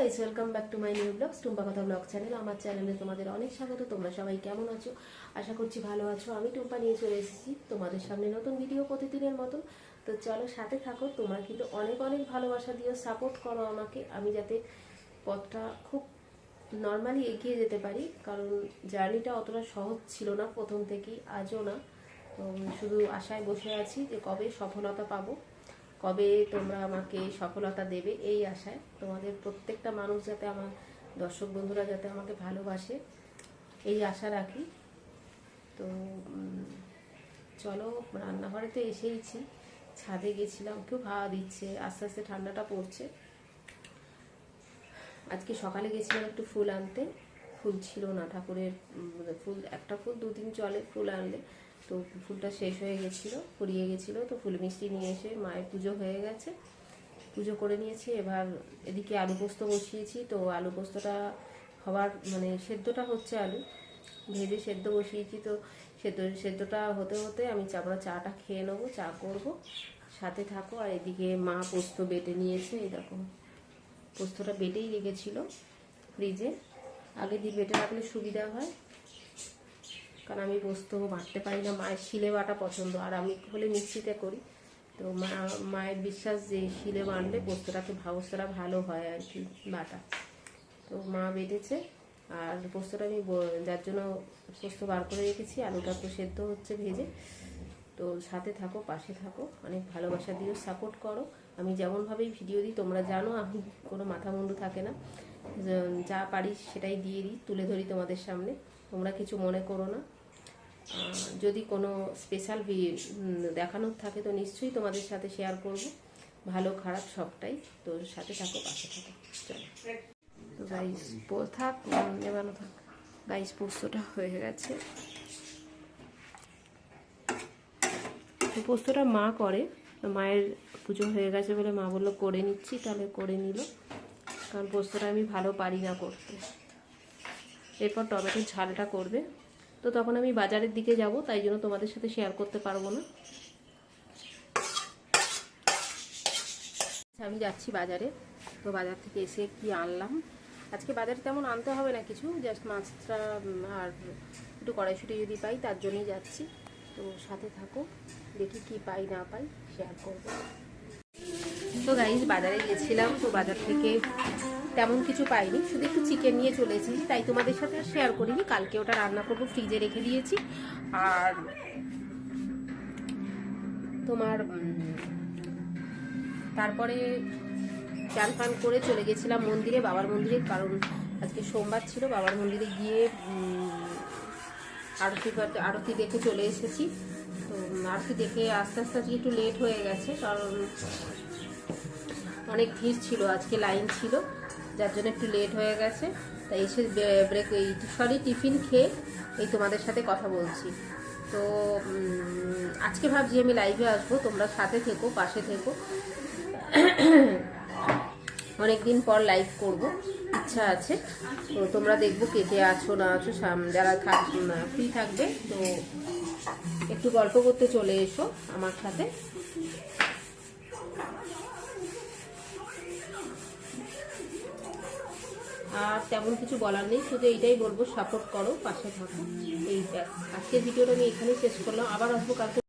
Guys welcome back to my new blogs Tumpa Katha blog channel আমার চ্যানেলে তোমাদের অনেক স্বাগত, তোমরা সবাই কেমন আছো? আশা করছি ভালো আছো। আমি টুম্পা নিয়ে চলে এসেছি তোমাদের সামনে নতুন ভিডিও প্রতিদিনের মতন। তো চলো সাথে থাকো, তোমরা কিন্তু অনেক অনেক ভালোবাসা দিও সাপোর্ট করো আমাকে। আমি যাতে পথটা খুব নর্মালি এগিয়ে যেতে পারি, কারণ জার্নিটা অতটা সহজ ছিল না প্রথম থেকেই, আজও না। শুধু আশায় বসে আছি যে কবে সফলতা পাবো। কবে তোমরা আমাকে সফলতা দেবে এই আশায় তোমাদের প্রত্যেকটা মানুষ যাতে আমার দর্শক বন্ধুরা যাতে আমাকে ভালোবাসে, এই আশা রাখি। তো চলো, রান্নাঘরে তো এসেইছি। ছাদে গেছিলাম কেউ হাওয়া দিচ্ছে, আস্তে আস্তে ঠান্ডাটা পড়ছে। আজকে সকালে গেছিলাম একটু ফুল আনতে। ফুল ছিল না ঠাকুরের ফুল, একটা ফুল দুদিন চলে ফুল আনলে। তো ফুলটা শেষ হয়ে গেছিল, ফুরিয়ে গেছিল, তো ফুল মিষ্টি নিয়ে এসে মায়ের পুজো হয়ে গেছে। পুজো করে নিয়েছি, এবার এদিকে আলু পোস্ত বসিয়েছি, তো আলু পোস্তটা হওয়ার মানে সেদ্ধটা হচ্ছে আলু। ভেজে সেদ্ধ বসিয়েছি, তো সেদ্ধ, সেদ্ধটা হতে হতে আমি চাপড়া চাটা খেয়ে নেব, চা করব, সাথে থাকো। আর এদিকে মা পোস্ত বেটে নিয়েছে, এই পোস্তটা বেটেই রেখেছিল ফ্রিজে। আগে দিয়ে বেটে রাখলে সুবিধা হয়। কারণ আমি পোস্ত বাটতে পারি না, মায়ের শিলে বাটা পছন্দ। আর আমি হলে মিক্সিতে করি। তো মা, মায়ের বিশ্বাস যে শিলে বাটলে পোস্তটাকে পোস্তটা ভালো হয় আর কি, বাটা। তো মা বেটেছে। আর পোস্তটা আমি যার জন্য পোস্ত বার করে রেখেছি, আলুটা তো সেদ্ধ হচ্ছে ভেজে। তো সাথে থাকো, পাশে থাকো, অনেক ভালোবাসা দিও সাপোর্ট করো। আমি যেমনভাবেই ভিডিও দিই, তোমরা জানো আমি কোনো মাথা মুন্ডু থাকে না। যা পারি সেটাই দিয়ে দিই, তুলে ধরি তোমাদের সামনে। তোমরা কিছু মনে করো না। যদি কোনো স্পেশাল ভি দেখানোর থাকে তো নিশ্চয়ই তোমাদের সাথে শেয়ার করব। ভালো, খারাপ সবটাই। তো সাথে থাকো, পাশে থাকো। চলো। তো গাইস থাক নেবানো থাক। গাইস পোস্তটা হয়ে গেছে। তো পোস্তটা মা করে। মায়ের পুজো হয়ে গেছে বলে মা বলল, করে নিচ্ছি, তাহলে করে নিল। কারণ পোস্তটা আমি ভালো পারি না করতে। এরপর টমেটোর ঝালটা করবে। তো তখন আমি বাজারের দিকে যাব তাই জন্য তোমাদের সাথে শেয়ার করতে পারব না। আচ্ছা, আমি যাচ্ছি বাজারে। তো বাজার থেকে এসে কি আনলাম? আজকে বাজারে তেমন আনতে হবে না কিছু জাস্ট মাছটা আর একটু কড়াইশুটি যদি পাই তার জন্যই যাচ্ছি। তো সাথে থাকো দেখি কি পাই না পাই শেয়ার করব। তো গাইজ বাজারে গেছিলাম তো বাজার থেকে তেমন কিছু পাইনি, শুধু একটু চিকেন নিয়ে চলে এসেছি, তাই তোমাদের সাথে শেয়ার করিনি। কালকে ওটা রান্না করব ফ্রিজে রেখে দিয়েছি। আর তোমার তারপরে চান ফান করে চলে গেছিলাম মন্দিরে, বাবার মন্দিরে, কারণ আজকে সোমবার ছিল, বাবার মন্দিরে গিয়ে আরতি আরতি দেখে চলে এসেছি। তো আরতি দেখে আস্তে আস্তে আজকে একটু লেট হয়ে গেছে, কারণ অনেক ভিড় ছিল, আজকে লাইন ছিল। যার জন্য একটু লেট হয়ে গেছে। তাই এসে ব্রেক এই সরি টিফিন খেয়ে এই তোমাদের সাথে কথা বলছি। তো আজকে ভাবছি আমি লাইভে আসব, তোমরা সাথে থেকো, পাশে থেকো। অনেকদিন পর লাইভ করব, ইচ্ছা আছে। তো তোমরা দেখব কে কে আছো, না আছো যারা থাক ফ্রি থাকবে, তো একটু গল্প করতে চলে এসো আমার সাথে। আর তেমন কিছু বলার নেই, শুধু এইটাই বলব সাপোর্ট করো, পাশে থাকো। এইটা আজকের ভিডিওটা আমি এখানেই শেষ করলাম। আবার আসব কালকে।